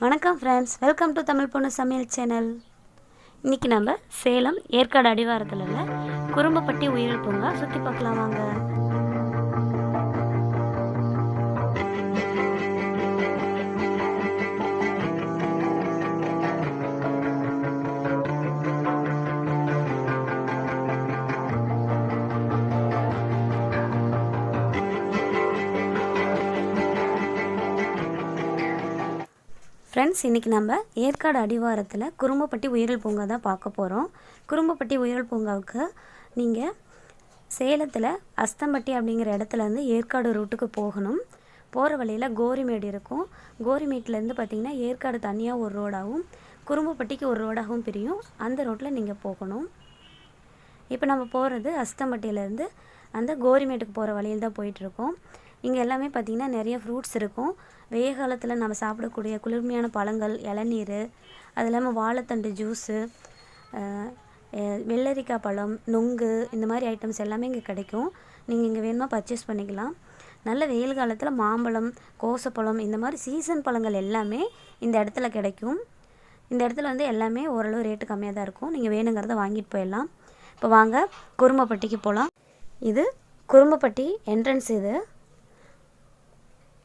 வணக்கம் friends welcome to Tamil பொண்ணு சமையல் சேனல் இன்றைக்கி நம்ம சேலம் ஏற்காடு அடிவாரத்தில் உள்ள குறும்பப்பட்டி உயிரிழப்புங்க. பூங்கா சுற்றி பார்க்கலாம் வாங்க. ஃப்ரெண்ட்ஸ் இன்றைக்கி நம்ம ஏற்காடு அடிவாரத்தில் குறும்பப்பட்டி உயிரல் பூங்கா தான் பார்க்க போகிறோம் குறும்பப்பட்டி உயிரல் பூங்காவுக்கு நீங்கள் சேலத்தில் அஸ்தம்பட்டி அப்படிங்கிற இடத்துலேருந்து ஏற்காடு ரூட்டுக்கு போகணும். போகிற வழியில் கோரிமேடு இருக்கும். கோரிமேட்லேருந்து பார்த்திங்கன்னா ஏற்காடு தனியாக ஒரு ரோடாகவும் குறும்பப்பட்டிக்கு ஒரு ரோடாகவும் பிரியும். அந்த ரோட்டில் நீங்கள் போகணும். இப்போ நம்ம போகிறது அஸ்தம்பட்டியிலேருந்து அந்த கோரிமேட்டுக்கு போகிற வழியில் தான் போயிட்டுருக்கோம் இங்கே எல்லாமே பார்த்திங்கன்னா நிறைய ஃப்ரூட்ஸ் இருக்கும். வெய்ய காலத்தில் நம்ம சாப்பிடக்கூடிய குளிர்மையான பழங்கள் இளநீர் அது இல்லாமல் வாழைத்தண்டு ஜூஸு வெள்ளரிக்காய் பழம் நொங்கு இந்த மாதிரி ஐட்டம்ஸ் எல்லாமே இங்கே கிடைக்கும். நீங்கள் இங்கே வேணுமா பர்ச்சேஸ் பண்ணிக்கலாம். நல்ல வெயில் காலத்தில் மாம்பழம் கோசப்பழம் இந்த மாதிரி சீசன் பழங்கள் எல்லாமே இந்த இடத்துல கிடைக்கும். இந்த இடத்துல வந்து எல்லாமே ஓரளவு ரேட்டு கம்மியாக தான் இருக்கும். நீங்கள் வேணுங்கிறத வாங்கிட்டு போயிடலாம். இப்போ வாங்க குறும்பப்பட்டிக்கு போகலாம் இது குறும்பப்பட்டி என்ட்ரன்ஸ் இது.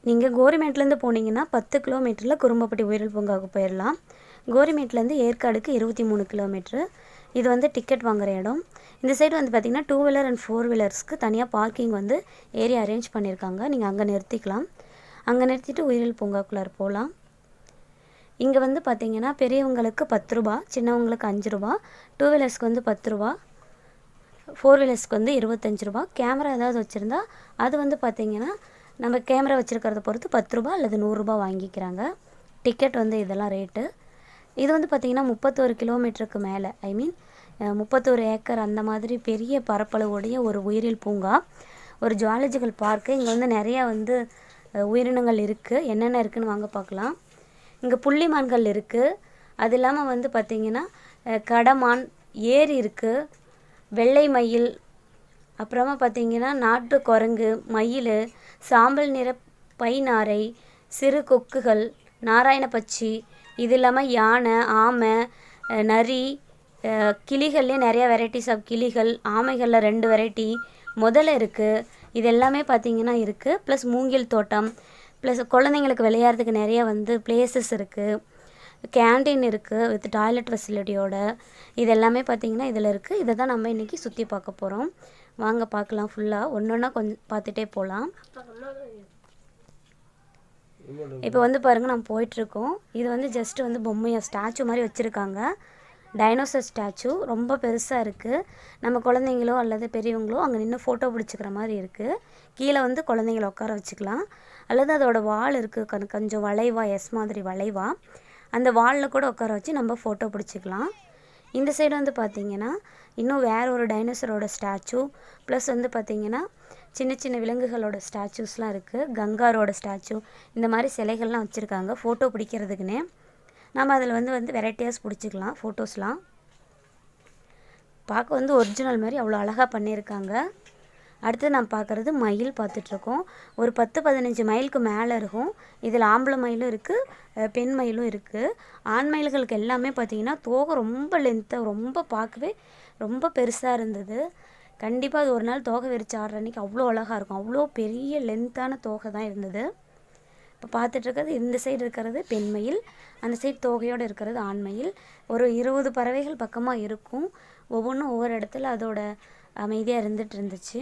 நீங்கள் கோரிமேட்லேருந்து போனீங்கன்னா பத்து கிலோமீட்டரில் குறும்பப்பட்டி உயிரில் பூங்காவுக்கு போயிடலாம் கோரிமேட்லேருந்து ஏற்காடுக்கு இருபத்தி மூணு கிலோமீட்ரு இது வந்து டிக்கெட் வாங்குகிற இடம். இந்த சைடு வந்து பார்த்திங்கன்னா டூ வீலர் அண்ட் ஃபோர் வீலர்ஸ்க்கு தனியாக பார்க்கிங் வந்து ஏரியா அரேஞ்ச் பண்ணியிருக்காங்க நீங்கள் அங்கே நிறுத்திக்கலாம். அங்கே நிறுத்திட்டு உயிரியல் பூங்காக்குள்ளார போகலாம் இங்கே வந்து பார்த்திங்கன்னா பெரியவங்களுக்கு பத்து ரூபா சின்னவங்களுக்கு அஞ்சு ரூபா டூ வீலர்ஸ்க்கு வந்து பத்து ரூபா ஃபோர் வீலர்ஸ்க்கு வந்து இருபத்தஞ்சி ரூபா. கேமரா ஏதாவது வச்சுருந்தா அது வந்து பார்த்திங்கன்னா நம்ம கேமரா வச்சுருக்கிறத பொறுத்து பத்து ரூபா அல்லது நூறுரூபா வாங்கிக்கிறாங்க. டிக்கெட் வந்து இதெல்லாம் ரேட்டு இது வந்து பார்த்திங்கன்னா முப்பத்தோரு கிலோமீட்டருக்கு மேலே. ஐ மீன் முப்பத்தோரு ஏக்கர் அந்த மாதிரி பெரிய பரப்பளவுடைய ஒரு உயிரியல் பூங்கா. ஒரு ஜுவாலஜிக்கல் பார்க்கு இங்கே வந்து நிறையா வந்து உயிரினங்கள் இருக்குது என்னென்ன இருக்குதுன்னு வாங்க பார்க்கலாம் இங்கே புள்ளிமான்கள் இருக்குது அது இல்லாமல் வந்து பார்த்திங்கன்னா கடமான் ஏரி இருக்குது வெள்ளை மயில் அப்புறமா பார்த்தீங்கன்னா நாட்டு குரங்கு மயில் சாம்பல் நிற பைநாரை சிறு கொக்குகள் நாராயண பச்சி இது இல்லாமல் யானை ஆமை நரி கிளிகள்லேயே நிறைய வெரைட்டிஸ் ஆஃப் கிளிகள் ஆமைகளில் ரெண்டு வெரைட்டி முதல்ல இருக்குது இது எல்லாமே பார்த்திங்கன்னா இருக்குது ப்ளஸ் மூங்கில் தோட்டம். ப்ளஸ் குழந்தைங்களுக்கு விளையாடுறதுக்கு நிறைய வந்து பிளேசஸ் இருக்குது கேண்டீன் இருக்குது வித் டாய்லெட் ஃபெசிலிட்டியோட இது எல்லாமே பார்த்தீங்கன்னா இதில் இருக்குது இதை தான் நம்ம இன்றைக்கி சுற்றி பார்க்க போகிறோம் வாங்க பார்க்கலாம் ஃபுல்லாக ஒன்று ஒன்றா கொஞ்சம் பார்த்துட்டே போகலாம் இப்போ வந்து பாருங்கள் நம்ம போயிட்டுருக்கோம். இது வந்து ஜஸ்ட் வந்து பொம்மையை ஸ்டாச்சு மாதிரி வச்சுருக்காங்க. டைனோசர் ஸ்டாச்சு ரொம்ப பெருசாக இருக்குது நம்ம குழந்தைங்களோ அல்லது பெரியவங்களோ அங்கே நின்று ஃபோட்டோ பிடிச்சிக்கிற மாதிரி இருக்குது கீழே வந்து குழந்தைங்கள உட்கார வச்சுக்கலாம். அல்லது அதோட வால் இருக்குது கொஞ்சம் வளைவா எஸ் மாதிரி வளைவா. அந்த வாலில் கூட உட்கார வச்சு நம்ம ஃபோட்டோ பிடிச்சிக்கலாம். இந்த சைடு வந்து பார்த்தீங்கன்னா இன்னும் வேற ஒரு டைனோசரோட ஸ்டாச்சு ப்ளஸ் வந்து பார்த்தீங்கன்னா சின்ன சின்ன விலங்குகளோட ஸ்டாச்சூஸ்லாம் இருக்குது கங்காரோட ஸ்டாச்சு இந்த மாதிரி சிலைகள்லாம் வச்சுருக்காங்க. ஃபோட்டோ பிடிக்கிறதுக்குன்னே. நம்ம அதில் வந்து வந்து வெரைட்டியாஸ் பிடிச்சிக்கலாம் ஃபோட்டோஸ்லாம் பார்க்க வந்து ஒரிஜினல் மாதிரி அவ்வளோ அழகாக பண்ணியிருக்காங்க. அடுத்து நான் பார்க்குறது மயில் பார்த்துட்ருக்கோம். ஒரு பத்து பதினஞ்சு மைலுக்கு மேலே இருக்கும். இதில் ஆம்பளை மயிலும் இருக்குது பெண் மயிலும் இருக்குது ஆண் மயில்களுக்கு எல்லாமே பார்த்திங்கன்னா தோகை ரொம்ப லென்த்தாக ரொம்ப பார்க்கவே ரொம்ப பெருசாக இருந்தது. கண்டிப்பாக அது ஒரு நாள் தோகை விரிச்சு ஆடுற அன்றைக்கி அவ்வளோ அழகாக இருக்கும். அவ்வளோ பெரிய லென்த்தான தோகை தான் இருந்தது. இப்போ பார்த்துட்ருக்கிறது இந்த சைடு இருக்கிறது பெண்மயில் அந்த சைடு தோகையோடு இருக்கிறது ஆண்மயில் ஒரு இருபது பறவைகள் பக்கமாக இருக்கும். ஒவ்வொன்றும் ஒவ்வொரு இடத்துல அதோட அமைதியாக இருந்துட்டு இருந்துச்சு.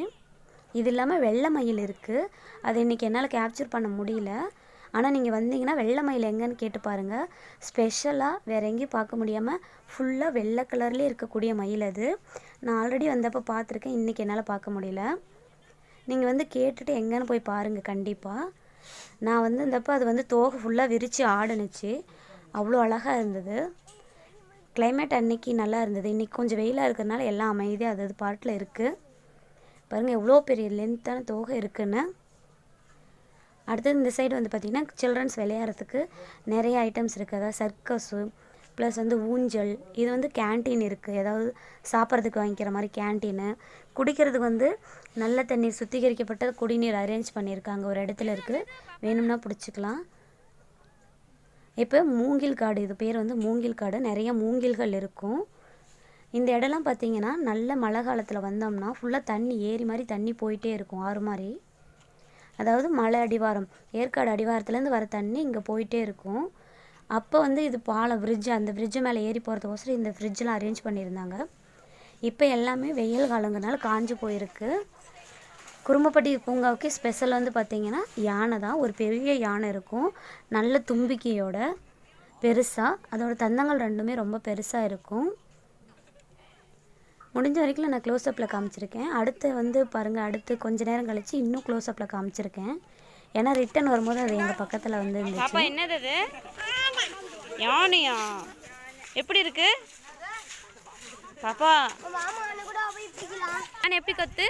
இது இல்லாமல் வெள்ளை மயில் இருக்குது அது இன்றைக்கி என்னால் கேப்சர் பண்ண முடியல. ஆனால் நீங்கள் வந்தீங்கன்னா வெள்ளை மயில் எங்கேன்னு கேட்டு பாருங்கள் ஸ்பெஷலாக வேறு எங்கேயும் பார்க்க முடியாமல் ஃபுல்லாக வெள்ளை கலர்லேயே இருக்கக்கூடிய மயில் அது. நான் ஆல்ரெடி வந்தப்போ பார்த்துருக்கேன். இன்றைக்கி என்னால் பார்க்க முடியல. நீங்கள் வந்து கேட்டுட்டு எங்கேன்னு போய் பாருங்கள் கண்டிப்பாக நான் வந்து இந்தப்போ அது வந்து தோகை ஃபுல்லாக விரித்து ஆடுனுச்சு. அவ்வளோ அழகாக இருந்தது. கிளைமேட் அன்னைக்கு நல்லா இருந்தது. இன்றைக்கி கொஞ்சம் வெயிலாக இருக்கிறதுனால எல்லாம் அமைதியாக அது அது பாட்டில் இருக்குது பாருங்கள் எவ்வளோ பெரிய லென்த்தான தோகை இருக்குன்னு. அடுத்தது இந்த சைடு வந்து பார்த்திங்கன்னா சில்ட்ரன்ஸ் விளையாடுறதுக்கு நிறைய ஐட்டம்ஸ் இருக்குது அதாவது சர்க்கஸு ப்ளஸ் வந்து ஊஞ்சல் இது வந்து கேண்டீன் இருக்குது ஏதாவது சாப்பிட்றதுக்கு வாங்கிக்கிற மாதிரி கேண்டீனு குடிக்கிறதுக்கு வந்து நல்ல தண்ணீர் சுத்திகரிக்கப்பட்ட குடிநீர் அரேஞ்ச் பண்ணியிருக்காங்க. ஒரு இடத்துல இருக்குது வேணும்னா பிடிச்சிக்கலாம். இப்போ மூங்கில் காடு இது பேர் வந்து மூங்கில் காடு. நிறைய மூங்கில்கள் இருக்கும். இந்த இடம்லாம் பார்த்தீங்கன்னா நல்ல மழை காலத்தில் வந்தோம்னா ஃபுல்லாக தண்ணி ஏரி மாதிரி தண்ணி போயிட்டே இருக்கும் ஆறு மாதிரி அதாவது மலை அடிவாரம் ஏற்காடு அடிவாரத்துலேருந்து வர தண்ணி இங்கே போயிட்டே இருக்கும். அப்போ வந்து இது பாலம் ஃப்ரிட்ஜ் அந்த ஃப்ரிட்ஜு மேலே ஏறி போகிறதுக்கோசரம் இந்த ஃப்ரிட்ஜெலாம் அரேஞ்ச் பண்ணியிருந்தாங்க. இப்போ எல்லாமே வெயில் காலங்கிறனால காஞ்சு போயிருக்கு. குறும்பப்பட்டி பூங்காவுக்கு ஸ்பெஷல் வந்து பார்த்திங்கன்னா யானை தான் ஒரு பெரிய யானை இருக்கும். நல்ல தும்பிக்கையோட பெருசாக அதோட தந்தங்கள் ரெண்டுமே ரொம்ப பெருசாக இருக்கும். முடிஞ்ச வரைக்கும் நான் க்ளோஸ்அப்பில் காமிச்சிருக்கேன். அடுத்து வந்து பாருங்கள் அடுத்து கொஞ்ச நேரம் கழித்து இன்னும் க்ளோஸ்அப்பில் காமிச்சிருக்கேன். ஏன்னா ரிட்டன் வரும்போது அது எங்கள் பக்கத்தில் வந்து இருந்துச்சு. பாப்பா என்னது அது யானையா? எப்படி இருக்கு? பாப்பா. யானை எப்படி கத்து?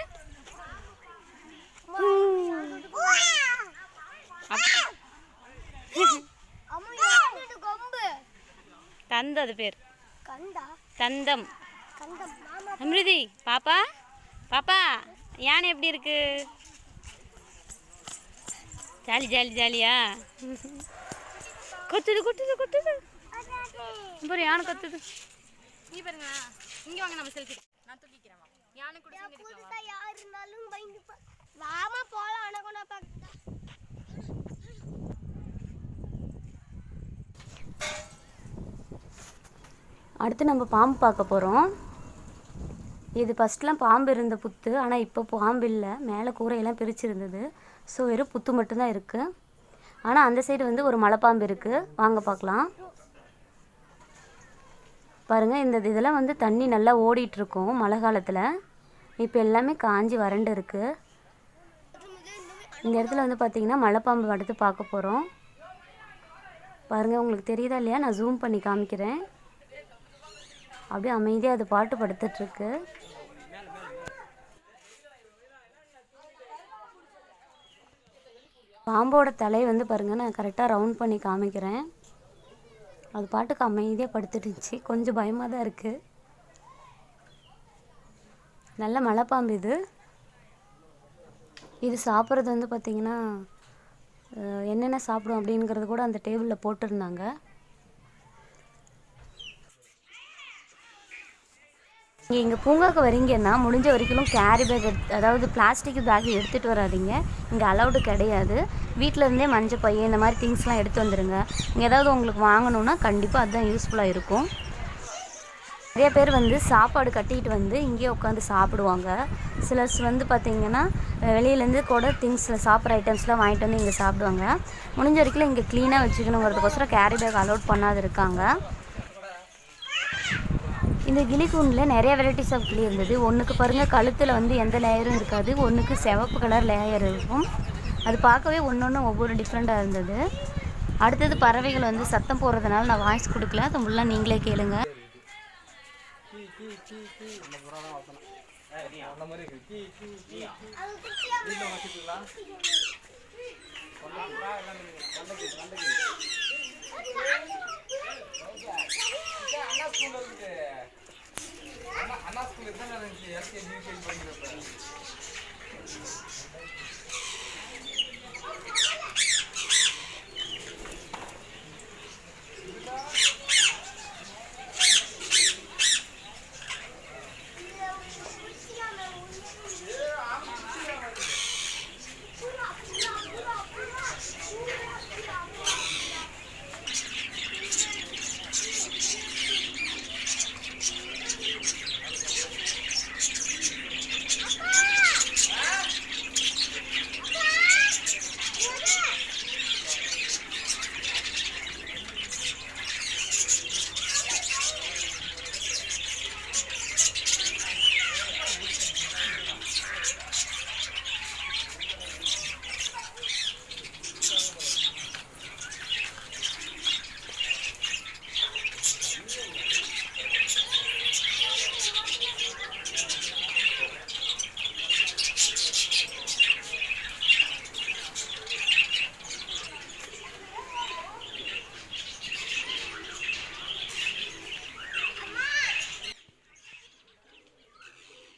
தந்த அது பேர் தந்தம். அமிர்தி பாப்பா பாப்பா யானை எப்படி இருக்கு? ஜாலி ஜாலி ஜாலியா? கொத்துது கொத்துது கொத்துது. பாரு யானை கத்துது. நீ பாருங்க. இங்க வாங்க நம்ம செல்ஃபி நான் தூக்கிக்கிறேன் வா. யானை கூட சேர்ந்து எடுக்கலாம் வா. வாமா போலாம் அனகொண்டா பார்க்க அடுத்து நம்ம பாம்பு பார்க்க போகிறோம் இது ஃபஸ்ட்லாம் பாம்பு இருந்த புத்து ஆனால் இப்போ பாம்பு இல்லை. மேலே கூரையெல்லாம் பிரிச்சிருந்தது. ஸோ வெறும் புத்து மட்டும்தான் இருக்குது ஆனால் அந்த சைடு வந்து ஒரு மலைப்பாம்பு இருக்குது வாங்க பார்க்கலாம் பாருங்கள் இந்த இதெல்லாம் வந்து தண்ணி நல்லா ஓடிட்டுருக்கும் மழை காலத்தில். இப்போ எல்லாமே காஞ்சி வறண்டு இருக்குது இந்த இடத்துல வந்து பார்த்திங்கன்னா மலைப்பாம்பு அடுத்து பார்க்க போகிறோம் பாருங்கள் உங்களுக்கு தெரியுதா இல்லையா? நான் ஜூம் பண்ணி காமிக்கிறேன். அப்படியே அமைதியாக அது பாட்டு படுத்துட்ருக்கு பாம்போட தலை வந்து பாருங்கள் நான் கரெக்டாக ரவுண்ட் பண்ணி காமிக்கிறேன். அது பாட்டுக்கு அமைதியாக படுத்துட்டுச்சு கொஞ்சம் பயமாக தான் இருக்குது நல்ல மலைப்பாம்பு இது. இது சாப்பிட்றது வந்து பார்த்திங்கன்னா என்னென்ன சாப்பிடும் அப்படிங்கிறது கூட அந்த டேபிளில் போட்டிருந்தாங்க. நீங்கள் இங்கே பூங்காவுக்கு வரீங்கன்னா முடிஞ்ச வரைக்கும் கேரி பேக் எடுத்து அதாவது பிளாஸ்டிக் பேக் எடுத்துகிட்டு வராதீங்க. இங்கே அலௌடு கிடையாது. வீட்டிலருந்தே மஞ்சள் பையன் இந்த மாதிரி திங்ஸ்லாம் எடுத்து வந்துடுங்க இங்கே ஏதாவது உங்களுக்கு வாங்கணுன்னா கண்டிப்பாக அதுதான் யூஸ்ஃபுல்லாக இருக்கும். நிறைய பேர் வந்து சாப்பாடு கட்டிக்கிட்டு வந்து இங்கேயே உட்காந்து சாப்பிடுவாங்க. சிலர்ஸ் வந்து பார்த்திங்கன்னா வெளியிலேருந்து கூட திங்ஸில் சாப்பிட்ற ஐட்டம்ஸ்லாம் வாங்கிட்டு வந்து இங்கே சாப்பிடுவாங்க. முடிஞ்ச வரைக்கும் இங்கே க்ளீனாக வச்சுக்கணுங்கிறதுக்கோசரம் கேரி பேக் அலோட் பண்ணாது இருக்காங்க. இந்த கிளிக்கூண்டில் நிறைய வெரைட்டிஸ் ஆஃப் கிளி இருந்தது ஒன்றுக்கு பாருங்கள் கழுத்தில் வந்து எந்த லேயரும் இருக்காது ஒன்றுக்கு சிவப்பு கலர் லேயர் இருக்கும் அது பார்க்கவே ஒன்று ஒன்று ஒவ்வொரு டிஃப்ரெண்ட்டாக இருந்தது அடுத்தது பறவைகள் வந்து சத்தம் போடுறதுனால நான் வாய்ஸ் கொடுக்கல அது முள்ள நீங்களே கேளுங்க ಅಣ್ಣ ಸ್ಕೂಲ್ ಇದ್ದಾಗ ನಾನು S K G U K G ಬಂದಿರಪ್ಪ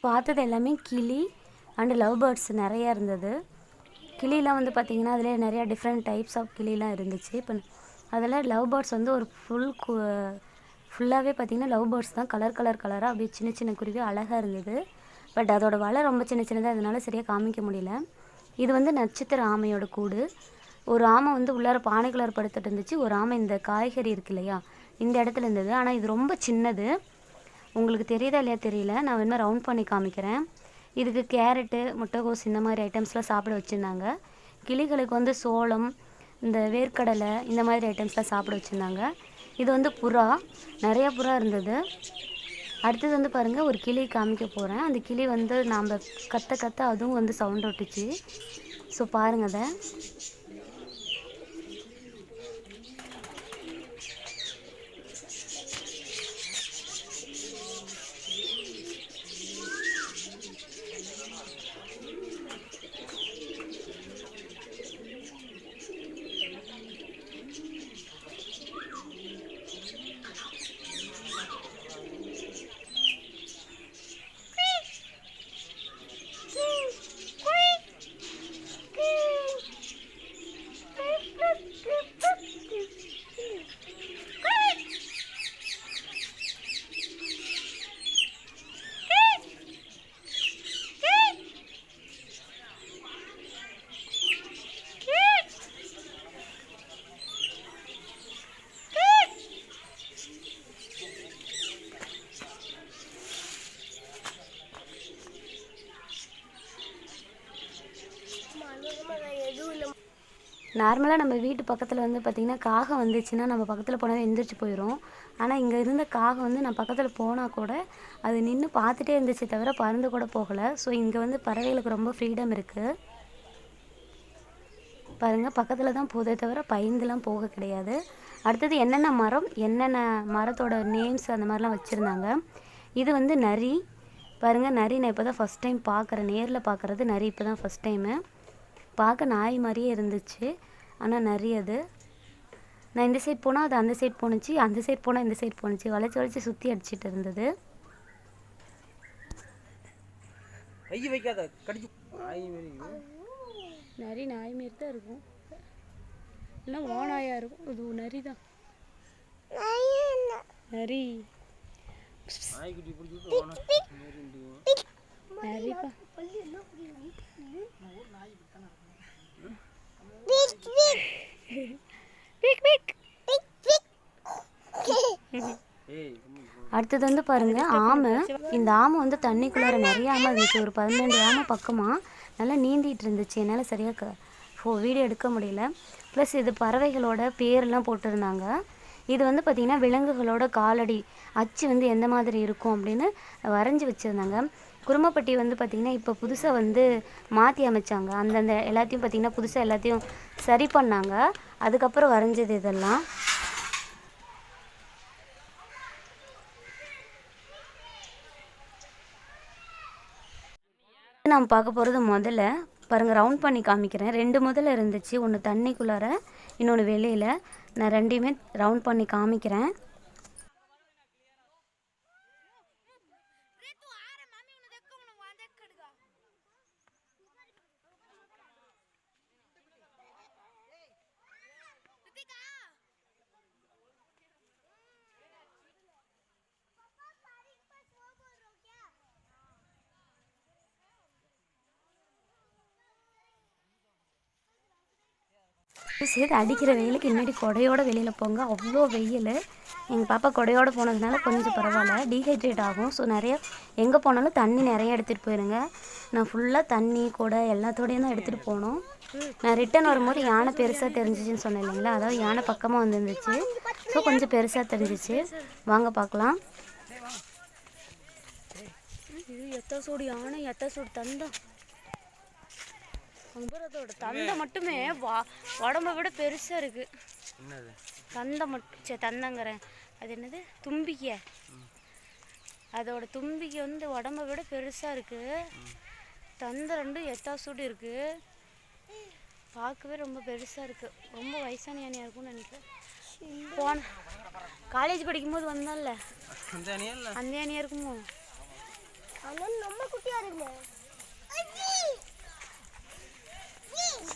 பார்த்தது எல்லாமே கிளி அண்டு லவ் பேர்ட்ஸ் நிறையா இருந்தது. கிளிலாம் வந்து பார்த்திங்கன்னா அதில் நிறையா டிஃப்ரெண்ட் டைப்ஸ் ஆஃப் கிளிலாம் இருந்துச்சு. இப்போ அதில் லவ் பேர்ட்ஸ் வந்து ஒரு ஃபுல் ஃபுல்லாகவே பார்த்தீங்கன்னா லவ் பேர்ட்ஸ் தான் கலர் கலர் கலராக அப்படியே சின்ன சின்ன குருவி அழகாக இருந்தது. பட் அதோட வலை ரொம்ப சின்ன சின்னதாக அதனால சரியாக காமிக்க முடியல. இது வந்து நட்சத்திர ஆமையோட கூடு. ஒரு ஆமை வந்து உள்ளார பானைக்குள்ளார படுத்துட்டு இருந்துச்சு. ஒரு ஆமை இந்த காய்கறி இருக்கு இல்லையா இந்த இடத்துல இருந்தது. ஆனால் இது ரொம்ப சின்னது. உங்களுக்கு தெரியுதா இல்லையா தெரியல. நான் இன்னும் ரவுண்ட் பண்ணி காமிக்கிறேன். இதுக்கு கேரட்டு முட்டைகோஸ் இந்த மாதிரி ஐட்டம்ஸ்லாம் சாப்பிட வச்சுருந்தாங்க. கிளிகளுக்கு வந்து சோளம் இந்த வேர்க்கடலை இந்த மாதிரி ஐட்டம்ஸ்லாம் சாப்பிட வச்சுருந்தாங்க. இது வந்து புறா. நிறைய புறா இருந்தது. அடுத்தது வந்து பாருங்கள் ஒரு கிளி காமிக்க போகிறேன் அந்த கிளி வந்து நாம் கத்த கத்த அதுவும் வந்து சவுண்ட் விட்டுச்சு ஸோ பாருங்கள் அதை. நார்மலாக நம்ம வீட்டு பக்கத்தில் வந்து பார்த்திங்கன்னா காகம் வந்துச்சுன்னா நம்ம பக்கத்தில் போனாவே எந்திரிச்சு போயிடும் ஆனால் இங்கே இருந்த காகம் வந்து நான் பக்கத்தில் போனால் கூட அது நின்று பார்த்துட்டே இருந்துச்சு தவிர பறந்து கூட போகலை. ஸோ இங்கே வந்து பறவைகளுக்கு ரொம்ப ஃப்ரீடம் இருக்குது பாருங்கள் பக்கத்தில் தான் போதே தவிர பயந்துலாம் போக கிடையாது. அடுத்தது என்னென்ன மரம் என்னென்ன மரத்தோட நேம்ஸ் அந்த மாதிரிலாம் வச்சுருந்தாங்க. இது வந்து நரி. பாருங்கள் நரி நான் இப்போ தான் ஃபஸ்ட் டைம் பார்க்குறேன் நேரில் பார்க்குறது நரி இப்போ தான் ஃபஸ்ட் டைமு பார்க்க நாய் மாதிரியே இருந்துச்சு. ஆனால் நரி அது. நான் இந்த சைட் போனால் அது அந்த சைட் போணுச்சு அந்த சைட் போனால் இந்த சைட் போணுச்சு. வளைச்சி வளைச்சி சுற்றி அடிச்சிட்டு இருந்தது. நரி நாய் மாரி தான் இருக்கும். இல்லை ஓநாயாக இருக்கும். இது நரி தான். நரி. நரிப்பா. ஏய் அடுத்தது வந்து பாருங்க ஆமை. இந்த ஆமை வந்து தண்ணிக்குள்ளார நிறைய ஆமை இருந்துச்சு. ஒரு பதினெண்டு ஆமை பக்கமாக நல்லா நீந்திட்டு இருந்துச்சு. என்னால் சரியாக ஃபோ வீடியோ எடுக்க முடியல. ப்ளஸ் இது பறவைகளோட பேர்லாம் போட்டிருந்தாங்க. இது வந்து பார்த்திங்கன்னா விலங்குகளோட காலடி அச்சு வந்து எந்த மாதிரி இருக்கும் அப்படின்னு வரைஞ்சி வச்சுருந்தாங்க. குருமப்பட்டி வந்து பார்த்திங்கன்னா இப்போ புதுசாக வந்து மாற்றி அமைச்சாங்க. அந்தந்த எல்லாத்தையும் பார்த்திங்கன்னா புதுசாக எல்லாத்தையும் சரி பண்ணாங்க. அதுக்கப்புறம் வரைஞ்சது இதெல்லாம். நான் பார்க்க போகிறது முதல்ல. பாருங்கள் ரவுண்ட் பண்ணி காமிக்கிறேன். ரெண்டு முதல்ல இருந்துச்சு. ஒன்று தண்ணிக்குள்ளார இன்னொன்று வெளியில். நான் ரெண்டையுமே ரவுண்ட் பண்ணி காமிக்கிறேன். சேர்த்து அடிக்கிற வெயிலுக்கு இன்னாடி கொடையோட வெளியில் போங்க. அவ்வளோ வெயில். எங்கள் பாப்பா கொடையோட போனதுனால கொஞ்சம் பரவாயில்ல. டீஹைட்ரேட் ஆகும். ஸோ நிறைய எங்கே போனாலும் தண்ணி நிறைய எடுத்துகிட்டு போயிருங்க. நான் ஃபுல்லாக தண்ணி கொடை எல்லாத்தோடையும் தான் எடுத்துகிட்டு போனோம். நான் ரிட்டன் வரும்போது யானை பெருசாக தெரிஞ்சிச்சுன்னு சொன்னேன் இல்லைங்களா? அதாவது யானை பக்கமாக வந்துருந்துச்சு. ஸோ கொஞ்சம் பெருசாக தெரிஞ்சிச்சு. வாங்க பார்க்கலாம் இது எத்த சூடு யானை எத்த சூடு தந்தம் அங்கே பாரு, அதோட தந்தை மட்டுமே வா உடம்ப விட பெருசாக இருக்குது என்னது? தந்தை மட்டும் சே தந்தங்கிறேன். அது என்னது? தும்பிக்கை. அதோட தும்பிக்கை வந்து உடம்ப விட பெருசாக இருக்குது தந்தை ரெண்டும் எத்தா சூடு இருக்குது பார்க்கவே ரொம்ப பெருசாக இருக்குது ரொம்ப வயசான யானையாக இருக்கும்னு நினைக்கிறேன். போன காலேஜ் படிக்கும்போது வந்தால அந்த யானையாக இருக்குமோ? நம்ம குட்டியா இருக்குமே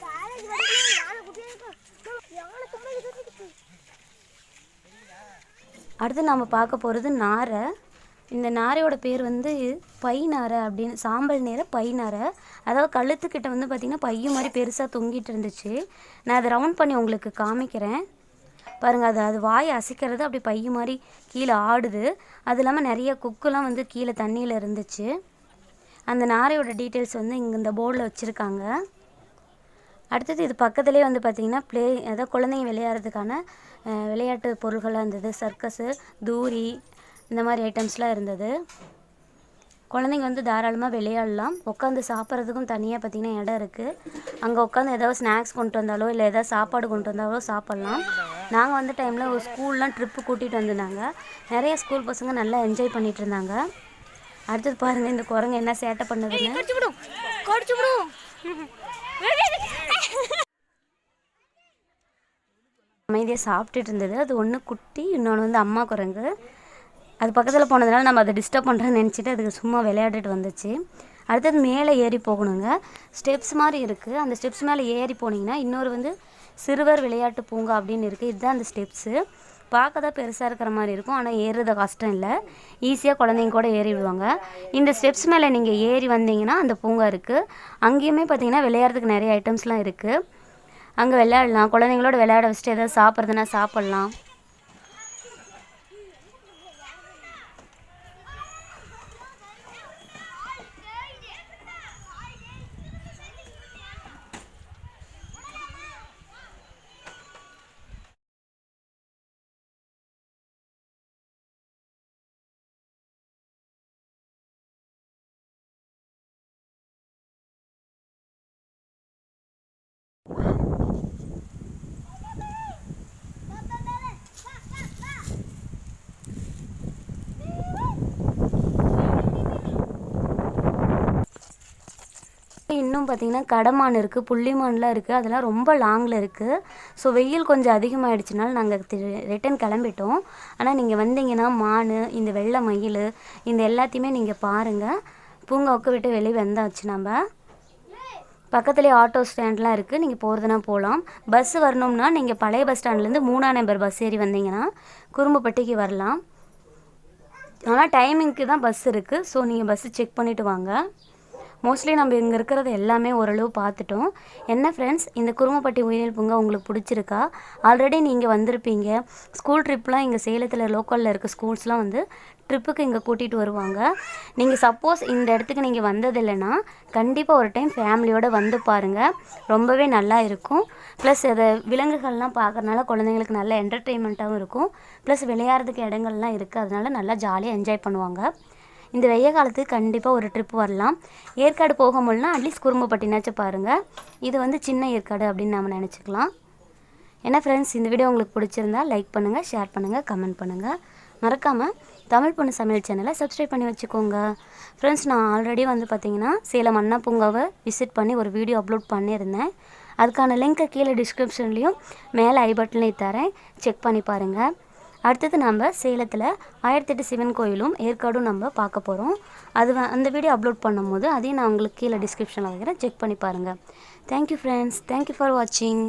காலேஜ் வரைக்கும் யானை குட்டியா இருக்கும் யானை கம்மல் இருக்கு அடுத்து நாம் பார்க்க போகிறது நாரை. இந்த நாரையோட பேர் வந்து பை நாரை அப்படின்னு சாம்பல் நேர பை நாரை. அதாவது கழுத்துக்கிட்ட வந்து பார்த்திங்கன்னா பையும் மாதிரி பெருசாக தொங்கிட்டு இருந்துச்சு. நான் அதை ரவுண்ட் பண்ணி உங்களுக்கு காமிக்கிறேன். பாருங்கள் அது அது வாய் அசைக்கிறது அப்படி பைய மாதிரி கீழே ஆடுது. அது இல்லாமல் நிறைய கொக்குலாம் வந்து கீழே தண்ணியில் இருந்துச்சு. அந்த நாரையோட டீட்டெயில்ஸ் வந்து இங்கே இந்த போர்டில் வச்சுருக்காங்க. அடுத்தது இது பக்கத்துலேயே வந்து பார்த்திங்கன்னா ப்ளே அதாவது குழந்தைங்க விளையாடுறதுக்கான விளையாட்டு பொருள்களாக இருந்தது. சர்க்கஸு தூரி இந்த மாதிரி ஐட்டம்ஸ்லாம் இருந்தது. குழந்தைங்க வந்து தாராளமாக விளையாடலாம். உட்காந்து சாப்பிட்றதுக்கும் தனியாக பார்த்திங்கன்னா இடம் இருக்குது அங்கே உட்காந்து ஏதாவது ஸ்நாக்ஸ் கொண்டு வந்தாலோ இல்லை ஏதாவது சாப்பாடு கொண்டு வந்தாலோ சாப்பிட்லாம். நாங்கள் வந்த டைமில் ஒரு ஸ்கூல்லாம் ட்ரிப்பு கூட்டிகிட்டு வந்திருந்தாங்க. நிறைய ஸ்கூல் பசங்க நல்லா என்ஜாய் பண்ணிகிட்டு இருந்தாங்க. அடுத்தது பாருங்கள் இந்த குரங்கு என்ன சேட்டை பண்ணுதுன்னு. அமைதியாக சாப்பிட்டுட்டு இருந்தது. அது ஒன்று குட்டி இன்னொன்று வந்து அம்மா குரங்கு. அது பக்கத்தில் போனதுனால நம்ம அதை டிஸ்டர்ப் பண்ணுறேன்னு நினச்சிட்டு அதுக்கு சும்மா விளையாடிட்டு வந்துச்சு. அடுத்தது மேலே ஏறி போகணுங்க. ஸ்டெப்ஸ் மாதிரி இருக்குது அந்த ஸ்டெப்ஸ் மேலே ஏறி போனீங்கன்னா இன்னொரு வந்து சிறுவர் விளையாட்டு பூங்கா அப்படின்னு இருக்குது இதுதான் அந்த ஸ்டெப்ஸு பார்க்க தான் பெருசாக இருக்கிற மாதிரி இருக்கும். ஆனால் ஏறுறது கஷ்டம் இல்லை. ஈஸியாக குழந்தைங்க கூட ஏறி விடுவாங்க. இந்த ஸ்டெப்ஸ் மேலே நீங்கள் ஏறி வந்தீங்கன்னா அந்த பூங்கா இருக்குது அங்கேயுமே பார்த்தீங்கன்னா விளையாடுறதுக்கு நிறைய ஐட்டம்ஸ்லாம் இருக்குது அங்கே விளையாடலாம். குழந்தைங்களோட விளையாட வச்சுட்டு எதாவது சாப்பிட்றதுனா சாப்பிட்லாம். இன்னும் பார்த்தீங்கன்னா கடமான் இருக்குது புள்ளிமான்லாம் இருக்குது அதெல்லாம் ரொம்ப லாங்கில் இருக்குது ஸோ வெயில் கொஞ்சம் அதிகமாகிடுச்சுனால நாங்கள் ரிட்டன் கிளம்பிட்டோம். ஆனால் நீங்கள் வந்தீங்கன்னா மான் இந்த வெள்ளை மயில் இந்த எல்லாத்தையுமே நீங்கள் பாருங்கள் பூங்காவுக்கு விட்டு வெளியே வந்தாச்சு நம்ம. பக்கத்துலேயே ஆட்டோ ஸ்டாண்ட்லாம் இருக்குது நீங்கள் போகிறதுனா போகலாம் பஸ் வரணும்னா நீங்கள் பழைய பஸ் ஸ்டாண்ட்லேருந்து மூணாம் நம்பர் பஸ் ஏறி வந்தீங்கன்னா குறும்புப்பட்டிக்கு வரலாம். ஆனால் டைமிங்க்கு தான் பஸ் இருக்குது ஸோ நீங்கள் பஸ்ஸு செக் பண்ணிவிட்டு வாங்க. மோஸ்ட்லி நம்ம இங்கே இருக்கிறது எல்லாமே ஓரளவு பார்த்துட்டோம். என்ன ஃப்ரெண்ட்ஸ் இந்த குருமப்பட்டி உயிரியல் பூங்கா உங்களுக்கு பிடிச்சிருக்கா? ஆல்ரெடி நீங்கள் வந்திருப்பீங்க. ஸ்கூல் ட்ரிப்லாம் இங்கே சேலத்தில் லோக்கலில் இருக்க ஸ்கூல்ஸ்லாம் வந்து ட்ரிப்புக்கு இங்கே கூட்டிகிட்டு வருவாங்க. நீங்கள் சப்போஸ் இந்த இடத்துக்கு நீங்கள் வந்ததில்லைன்னா கண்டிப்பாக ஒரு டைம் ஃபேமிலியோடு வந்து பாருங்கள் ரொம்பவே நல்லா இருக்கும். ப்ளஸ் அதை விலங்குகள்லாம் பார்க்கறனால குழந்தைங்களுக்கு நல்ல என்டர்டெயின்மெண்ட்டாகவும் இருக்கும். ப்ளஸ் விளையாடுறதுக்கு இடங்கள்லாம் இருக்குது அதனால நல்லா ஜாலியாக என்ஜாய் பண்ணுவாங்க. இந்த வெய்ய காலத்துக்கு கண்டிப்பாக ஒரு ட்ரிப் வரலாம். ஏற்காடு போக முடியலனா அட்லீஸ்ட் குறும்பப்பட்டினாச்சும் பாருங்கள் இது வந்து சின்ன ஏற்காடு அப்படின்னு நம்ம நினச்சிக்கலாம். ஏன்னா ஃப்ரெண்ட்ஸ் இந்த வீடியோ உங்களுக்கு பிடிச்சிருந்தா லைக் பண்ணுங்கள் ஷேர் பண்ணுங்கள் கமெண்ட் பண்ணுங்கள் மறக்காமல் தமிழ் பொண்ணு சமையல் சேனலை சப்ஸ்கிரைப் பண்ணி வச்சுக்கோங்க. ஃப்ரெண்ட்ஸ் நான் ஆல்ரெடி வந்து பார்த்தீங்கன்னா சேலம் அண்ணா பூங்காவை விசிட் பண்ணி ஒரு வீடியோ அப்லோட் பண்ணியிருந்தேன். அதுக்கான லிங்க்கை கீழே டிஸ்கிரிப்ஷன்லேயும் மேலே ஐ பட்டன்லேயும் தரேன். செக் பண்ணி பாருங்கள் அடுத்தது நம்ம சேலத்தில் ஆயிரத்தெட்டு சிவன் கோயிலும் ஏற்காடும் நம்ம பார்க்க போகிறோம் அது அந்த வீடியோ அப்லோட் பண்ணும்போது அதையும் நான் உங்களுக்கு கீழே டிஸ்கிரிப்ஷனில் வைக்கிறேன். செக் பண்ணி பாருங்கள் தேங்க்யூ ஃப்ரெண்ட்ஸ் தேங்க்யூ ஃபார் வாட்சிங்